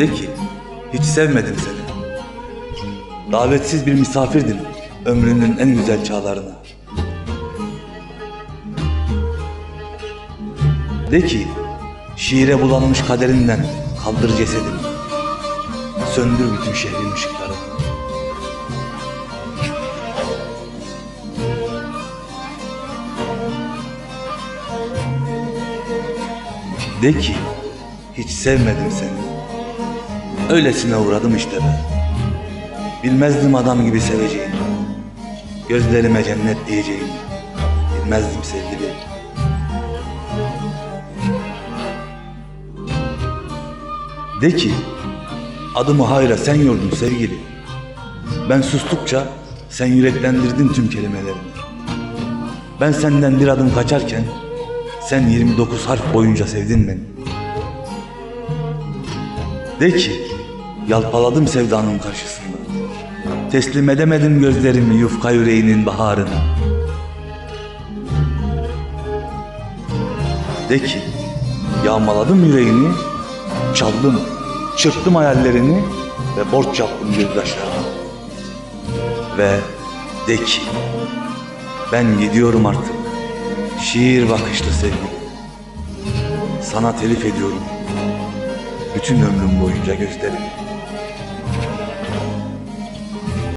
De ki hiç sevmedim seni. Davetsiz bir misafirdin ömrünün en güzel çağlarına. De ki şiire bulanmış kaderinden kaldır cesedimi. Söndür bütün şehrin ışıklarını. De ki hiç sevmedim seni. Öylesine uğradım işte ben. Bilmezdim adam gibi seveceğini. Gözlerime cennet diyeceğini. Bilmezdim sevgili. De ki adımı hayra sen yordun sevgili. Ben sustukça sen yüreklendirdin tüm kelimelerimi. Ben senden bir adım kaçarken sen 29 harf boyunca sevdin beni. De ki yalpaladım sevdanın karşısında. Teslim edemedim gözlerimi yufka yüreğinin baharına. De ki yağmaladım yüreğini, çaldım, çırptım hayallerini ve borç yaptım gözyaşlarına. Ve de ki ben gidiyorum artık şiir bakışlı sevgilim. Sana telif ediyorum bütün ömrüm boyunca gözlerimi.